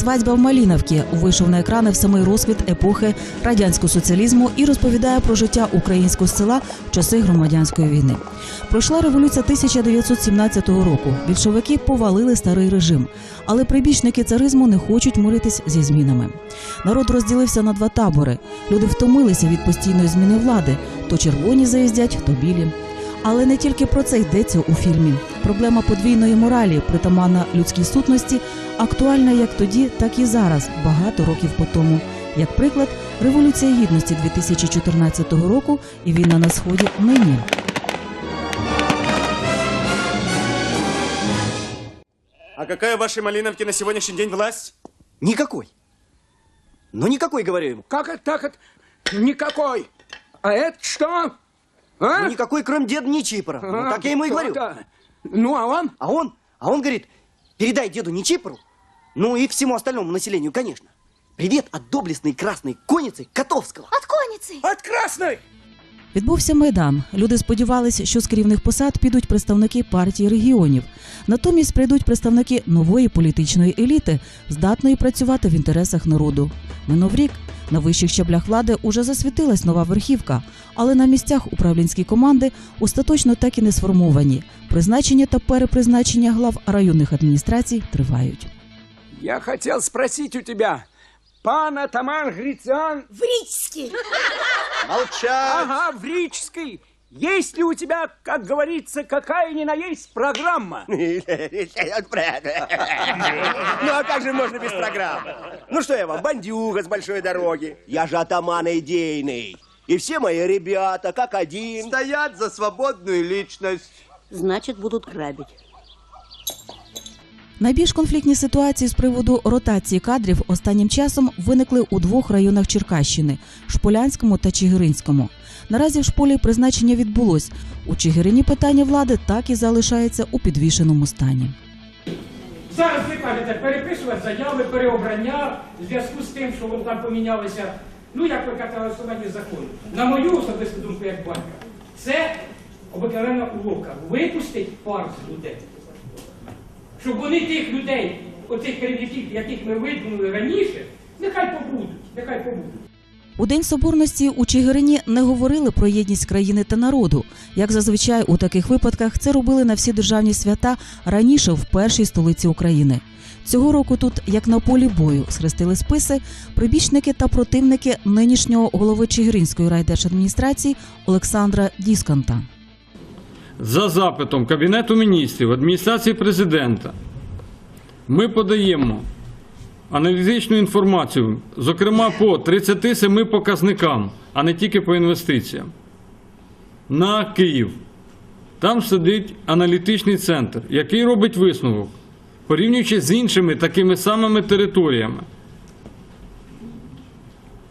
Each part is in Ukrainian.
Свадьба в Маліновці вийшов на екрани в самий розквіт епохи радянського соціалізму і розповідає про життя українського села в часи громадянської війни. Пройшла революція 1917 року. Більшовики повалили старий режим, але прибічники царизму не хочуть миритись зі змінами. Народ розділився на два табори. Люди втомилися від постійної зміни влади: то червоні заїздять, то білі. Але не тільки про це йдеться у фільмі. Проблема подвійної моралі, притаманна людській сутності, актуальна як тоді, так і зараз, багато років по тому. Як приклад, революція гідності 2014 року і війна на сході нині. А какая в вашей Малиновке на сегодняшний день власть? Никакой. Ну, никакой, говорю ему. Как это так? Это никакой. А это что? А? Ну, никакой, кроме деда Нечипора. Ну, А, так я ему и говорю. то-то. Ну, а он? А он, а он говорит, передай деду Нечипору, ну и всему остальному населению, конечно. Привет от доблестной красной конницы Котовского. От конницы. От красной. Відбувся майдан. Люди сподівалися, що з керівних посад підуть представники партії регіонів. Натомість прийдуть представники нової політичної еліти, здатної працювати в інтересах народу. Минув рік на вищих щаблях влади уже засвітилась нова верхівка, але на місцях управлінські команди остаточно так і не сформовані. Призначення та перепризначення глав районних адміністрацій тривають. Я хотел спросить у тебя, пан Атаман Грицан, В Ричске. Молчать! ага, в Рижской, есть ли у тебя, как говорится, какая ни на есть программа? Ну а как же можно без программы? Ну что я вам, бандюга с большой дороги? Я же атаман идейный. И все мои ребята, как один. Стоят за свободную личность. Значит, будут грабить. Найбільш конфліктні ситуації з приводу ротації кадрів останнім часом виникли у двох районах Черкащини Шполянському та Чигиринському. Наразі в шполі призначення відбулось. У Чигирині питання влади так і залишається у підвішеному стані. Зараз ви кажете, переписувати заяви, переобрання в зв'язку з тим, що вони там помінялися. Ну, як ви кажете, голосування закону. На мою особисту думку, як батька, це обикновенна уловка. Випустить пар з людей. Щоб вони тих людей, оцих керівників, яких ми видумали раніше, нехай побудуть, нехай побудуть. У День Соборності у Чигирині не говорили про єдність країни та народу. Як зазвичай у таких випадках це робили на всі державні свята раніше в першій столиці України. Цього року тут, як на полі бою, схрестили списи прибічники та противники нинішнього голови Чигиринської райдержадміністрації Олександра Дісканта. За запитом Кабінету міністрів, адміністрації президента ми подаємо аналітичну інформацію, зокрема по 37 показникам, а не тільки по інвестиціям. На Київ. Там сидить аналітичний центр, який робить висновок, порівнюючи з іншими такими самими територіями.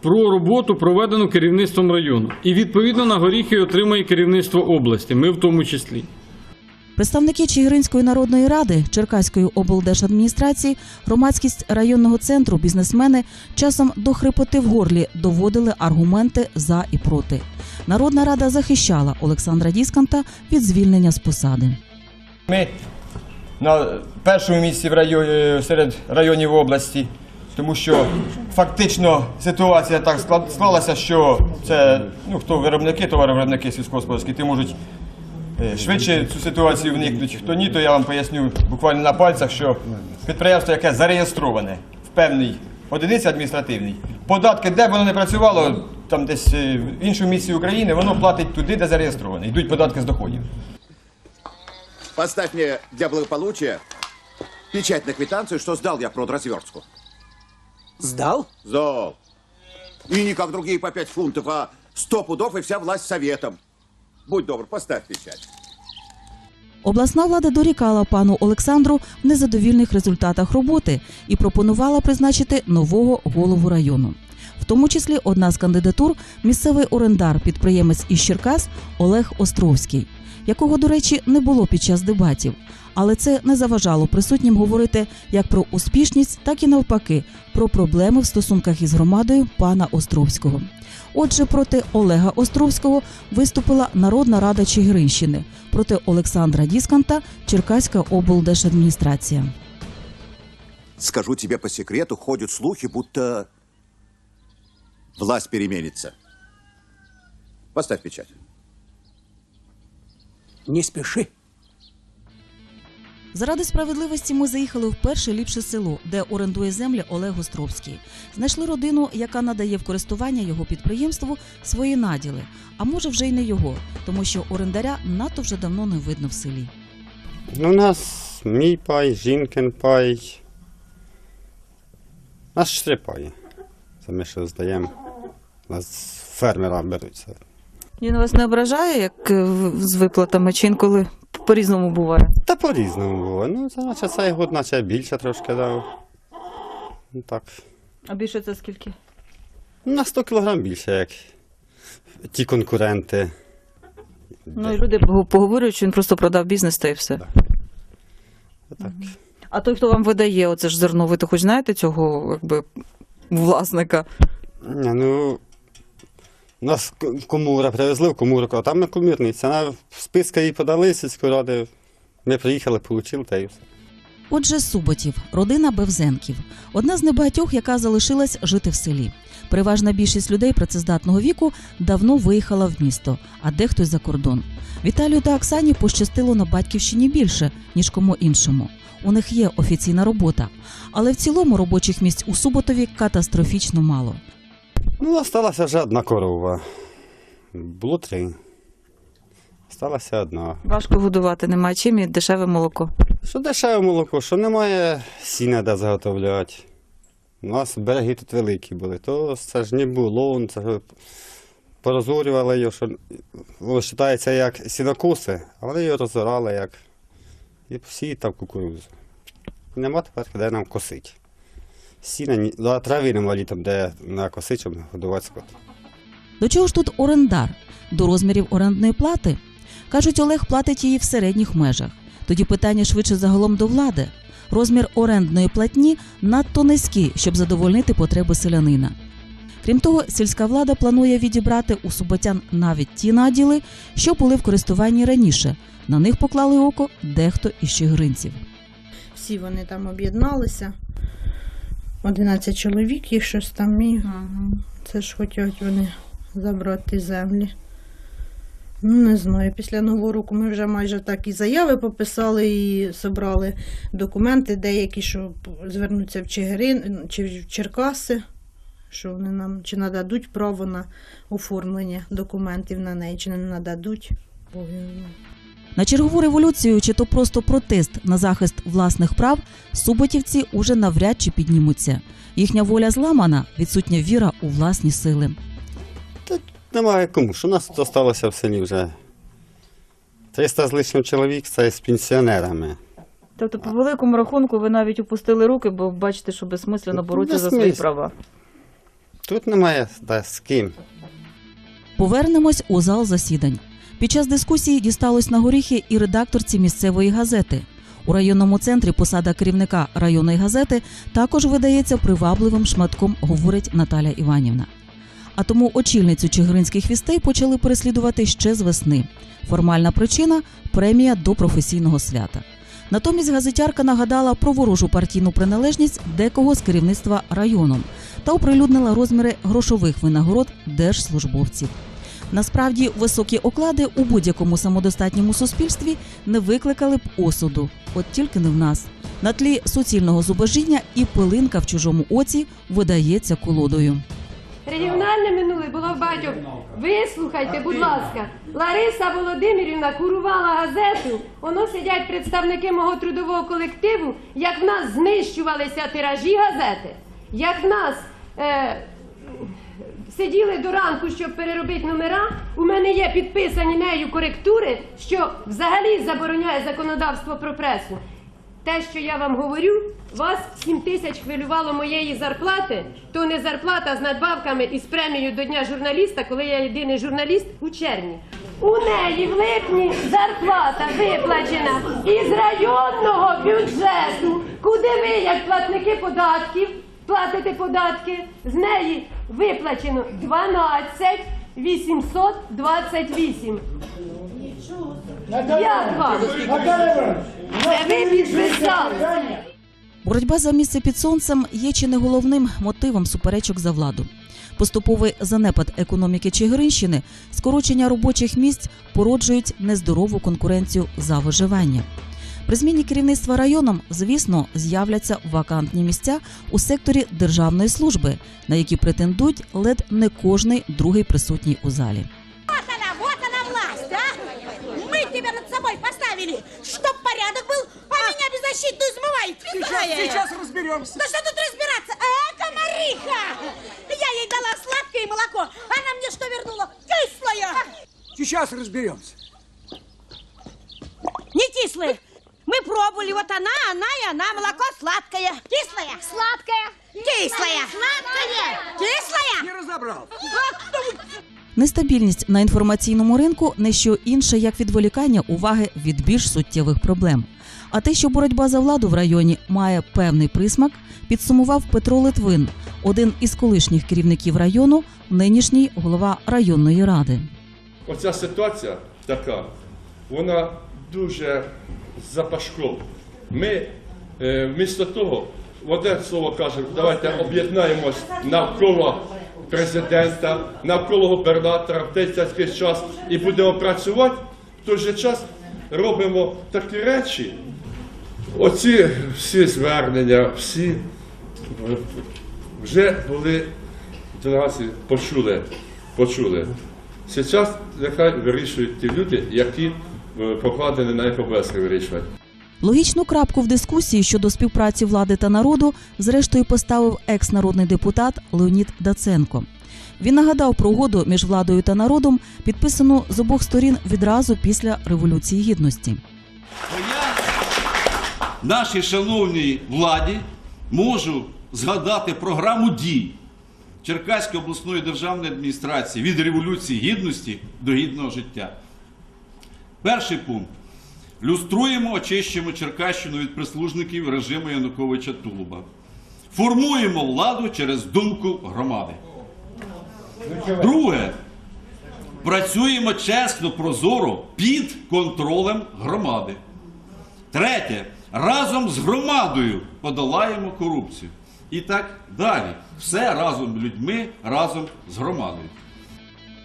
Про роботу проведену керівництвом району. І відповідно на горіхи отримує керівництво області. Ми в тому числі. Представники Чигиринської народної ради, Черкаської облдержадміністрації, громадськість районного центру, бізнесмени часом до хрипоти в горлі доводили аргументи за і проти. Народна рада захищала Олександра Дісканта від звільнення з посади. Ми на першому місці в районі, серед районів області, тому що фактично ситуація так склалася, що це ну, хто виробники, товаровиробники сільськогосподарські, ті можуть е, швидше цю ситуацію вникнути. Хто ні, то я вам поясню буквально на пальцях, що підприємство, яке зареєстроване в певній одиниці адміністративній, податки, де б воно не працювало, там десь е, в іншому місці України, воно платить туди, де зареєстроване. Йдуть податки з доходів. Поставь мне для благополучия печать на квитанцию, что сдал я продразверстку. Сдал? Сдал. И не как другие по пять фунтов, а сто пудов и вся власть советом. Будь добр, поставь печать. Обласна влада дорікала пану Олександру в незадовільних результатах роботи і пропонувала призначити нового голову району. В тому числі одна з кандидатур місцевий орендар, підприємець із Черкас Олег Островський, якого, до речі, не було під час дебатів. Але це не заважало присутнім говорити як про успішність, так і навпаки про проблеми в стосунках із громадою пана Островського. Отже, проти Олега Островського виступила Народна рада Чигиринщини, проти Олександра Дісканта Черкаська облдержадміністрація. Скажу тебе по секрету, ходят слухи, будто власть переменится. Поставь печать. Не спеши. Заради справедливості ми заїхали в перше ліпше село, де орендує землі Олег Островський. Знайшли родину, яка надає в користування його підприємству свої наділи. А може вже й не його, тому що орендаря надто вже давно не видно в селі. Ну, у нас мій пай, жінкин пай. Нас чотири паї. Це ми ще здаємо. Нас фермера беруться. Він вас не ображає, як е, з виплатами, чи інколи по-різному буває? Та по-різному було. Ну, це наче цей год, наче більше трошки дав. Ну так. А більше це скільки? Ну, На 100 кілограм більше, як ті конкуренти. Ну і люди пог- поговорюють, що він просто продав бізнес та і все. Так. А той, хто вам видає оце ж зерно, ви то хоч знаєте цього якби власника? Ні, ну. Нас комура привезли в комурку, а там на комірниці. На списки їй подали сільської ради. Ми приїхали, отримали та і все. Отже, Суботів, родина Бевзенків, одна з небагатьох, яка залишилась жити в селі. Переважна більшість людей працездатного віку давно виїхала в місто, а дехто й за кордон. Віталію та Оксані пощастило на батьківщині більше, ніж кому іншому. У них є офіційна робота, але в цілому робочих місць у Суботові катастрофічно мало. Ну, осталася вже одна корова. Було три. Осталася одна. Важко годувати, немає чим і дешеве молоко. Що дешеве молоко, що немає сіна де заготовляти. У нас береги тут великі були, то це ж не було, це ж порозорювали його, що вважається як сінокоси, а вони його розорали як і всі там кукурудзу. Нема тепер, де нам косить. Сіна, ні- да, трави нема літом, де накосить, щоб годувати скот. До чого ж тут орендар? До розмірів орендної плати? Кажуть, Олег платить її в середніх межах. Тоді питання швидше загалом до влади. Розмір орендної платні надто низький, щоб задовольнити потреби селянина. Крім того, сільська влада планує відібрати у суботян навіть ті наділи, що були в користуванні раніше. На них поклали око дехто із чигиринців. Всі вони там об'єдналися. 11 чоловік, їх щось там і це ж хочуть вони забрати землі. Ну, не знаю. Після Нового року ми вже майже так і заяви пописали, і зібрали документи, деякі, що звернуться в Чигирин чи в Черкаси, що вони нам чи нададуть право на оформлення документів на неї, чи не нададуть. На чергову революцію чи то просто протест на захист власних прав суботівці уже навряд чи піднімуться. Їхня воля зламана, відсутня віра у власні сили. Немає кому, що у нас тут залишилося в селі вже 300 з лишнім чоловік, це з пенсіонерами. Тобто, по великому рахунку, ви навіть опустили руки, бо бачите, що безсмислено боротися за свої права. Тут немає да, з ким. Повернемось у зал засідань. Під час дискусії дісталось на горіхи і редакторці місцевої газети. У районному центрі посада керівника районної газети також видається привабливим шматком, говорить Наталя Іванівна. А тому очільницю чигиринських вістей почали переслідувати ще з весни. Формальна причина премія до професійного свята. Натомість газетярка нагадала про ворожу партійну приналежність декого з керівництва районом та оприлюднила розміри грошових винагород держслужбовців. Насправді, високі оклади у будь-якому самодостатньому суспільстві не викликали б осуду, от тільки не в нас. На тлі суцільного зубожіння і пилинка в чужому оці видається колодою. Регіональне минуле було багатьох. Вислухайте, будь ласка, Лариса Володимирівна курувала газету. Воно сидять представники мого трудового колективу, як в нас знищувалися тиражі газети, як в нас е, сиділи до ранку, щоб переробити номера. У мене є підписані нею коректури, що взагалі забороняє законодавство про пресу. Те, що я вам говорю, вас 7 тисяч хвилювало моєї зарплати, то не зарплата з надбавками і з премією до Дня журналіста, коли я єдиний журналіст у червні. У неї в липні зарплата виплачена із районного бюджету, куди ви, як платники податків, платите податки, з неї виплачено 12 828. Як вам? Це ви підписали. Боротьба за місце під сонцем є чи не головним мотивом суперечок за владу. Поступовий занепад економіки Чигиринщини, скорочення робочих місць породжують нездорову конкуренцію за виживання. При зміні керівництва районом, звісно, з'являться вакантні місця у секторі державної служби, на які претендують ледь не кожний другий присутній у залі. Вот она, вот она власть, а! Мы тебя над собой поставили, чтоб порядок был, а меня беззащитную измывает. Сейчас, сейчас разберемся. Да что тут разбираться? А, комариха! Я ей дала сладкое молоко, она мне что вернула? Кислое! Сейчас разберемся. Не кислое. Мы пробовали, вот она, она и она, молоко сладкое. Кислое? Сладкое. Кислое. Сладкое. Кислое. Не разобрал. Нестабільність на інформаційному ринку не що інше, як відволікання уваги від більш суттєвих проблем. А те, що боротьба за владу в районі має певний присмак, підсумував Петро Литвин, один із колишніх керівників району, нинішній голова районної ради. Оця ситуація така, вона дуже запашкова. Ми е, вмісто того, одне слово кажемо, давайте об'єднаємось навколо президента, навколо губернатора в цей час і будемо працювати. В той же час робимо такі речі. Оці всі звернення, всі е, вже були почули. почули. Зараз нехай вирішують ті люди, які покладені на їх обов'язки вирішувати. Логічну крапку в дискусії щодо співпраці влади та народу зрештою поставив екс-народний депутат Леонід Даценко. Він нагадав про угоду між владою та народом, підписану з обох сторін відразу після революції гідності. нашій шановній владі можу згадати програму дій Черкаської обласної державної адміністрації від Революції Гідності до гідного життя. Перший пункт. Люструємо, очищуємо Черкащину від прислужників режиму Януковича Тулуба. Формуємо владу через думку громади. Друге. Працюємо чесно, прозоро під контролем громади. Третє. Разом з громадою подолаємо корупцію. І так далі. Все разом з людьми, разом з громадою.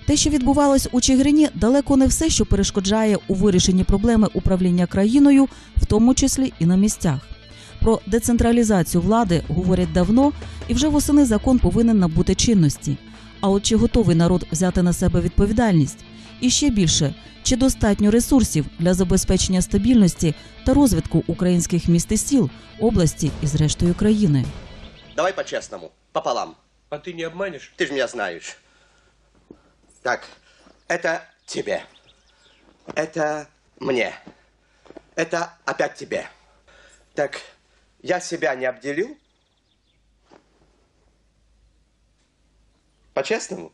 Те, що відбувалось у Чигирині, далеко не все, що перешкоджає у вирішенні проблеми управління країною, в тому числі і на місцях. Про децентралізацію влади говорять давно, і вже восени закон повинен набути чинності. А от чи готовий народ взяти на себе відповідальність? І ще більше, чи достатньо ресурсів для забезпечення стабільності та розвитку українських міст і сіл, області і зрештою країни? Давай по-честному, пополам. А ты не обманешь? Ты же меня знаешь. Так, это тебе. Это мне. Это опять тебе. Так, я себя не обделил? По-честному?